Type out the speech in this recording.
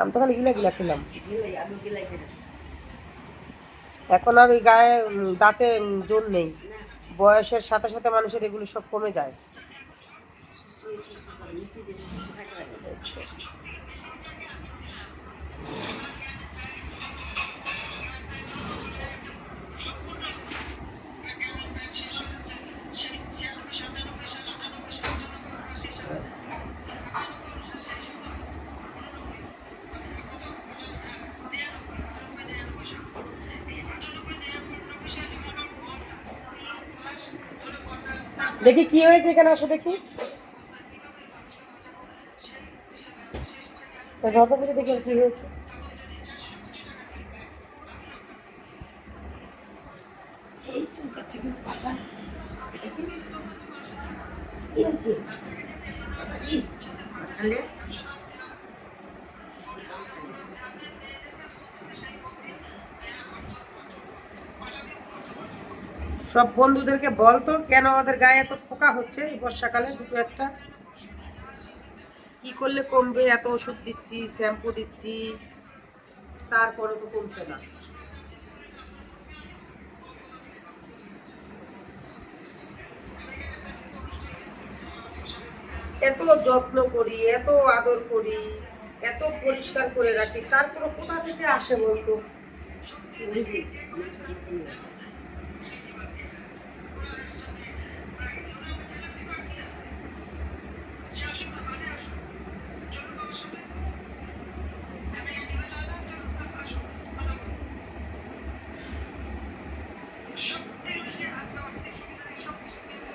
আমি তো খালি গিলা গিলা খেলাম। এখন আর ওই গায়ে দাঁতে জোর নেই। বয়সের সাথে সাথে মানুষের এগুলো সব কমে যায়। দেখি কি হয়েছে এখানে আসো দেখি। ধরতে দেখি কি হয়েছে। কি হয়েছে সব বন্ধুদেরকে বলতো কেন ওদের গায়ে এত ফোকা হচ্ছে এই বর্ষাকালে? দুটো একটা। কি করলে কমবে? এত ওষুধ দিচ্ছি, শ্যাম্পু দিচ্ছি তারপরে তো কমছে না। এত যত্ন করি, এত আদর করি, এত পরিষ্কার করে রাখি তারপরে কোথা থেকে আসে বলতো? সব কিছু